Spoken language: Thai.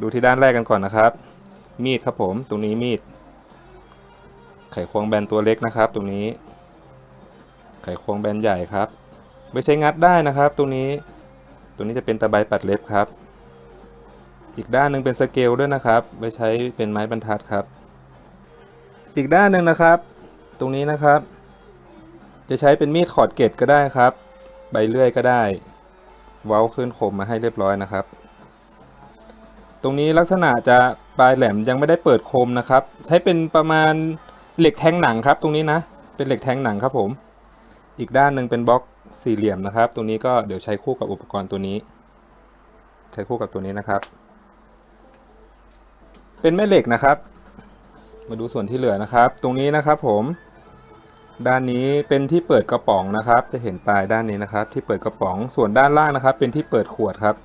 ดูที่ด้านแรกกันก่อนนะครับ มีดครับผม ตรงนี้มีด ไขควงแบนตัวเล็กนะครับ ตรงนี้ ไขควงแบนใหญ่ครับ ไม่ใช้งัดได้นะครับ ตรงนี้ ตรงนี้จะเป็นตะไบปัดเล็บครับ อีกด้านหนึ่งเป็นสเกลด้วยนะครับไว้ใช้เป็นไม้บรรทัดครับ อีกด้านหนึ่งนะครับ ตรงนี้นะครับ จะใช้เป็นมีดขอดเกล็ดก็ได้ครับ ใบเลื่อยก็ได้ เว้าขึ้นคมมาให้เรียบร้อยนะครับ รงนี้ลักษณะจะปลายแหลมยังไม่ได้เปิดคมนะครับ ใช้เป็นประมาณเหล็กแทงหนังครับ ตรงนี้นะ เป็นเหล็กแทงหนังครับผม อีกด้านหนึ่งเป็นบล็อกสี่เหลี่ยมนะครับ ตรงนี้ก็เดี๋ยวใช้คู่กับอุปกรณ์ตัวนี้ ใช้คู่กับตัวนี้นะครับ เป็นแม่เหล็กนะครับ มาดูส่วนที่เหลือนะครับ ตรงนี้นะครับผม ด้านนี้เป็นที่เปิดกระป๋องนะครับ จะเห็นปลายด้านนี้นะครับ ที่เปิดกระป๋อง ส่วนด้านล่างนะครับ เป็นที่เปิดขวดครับ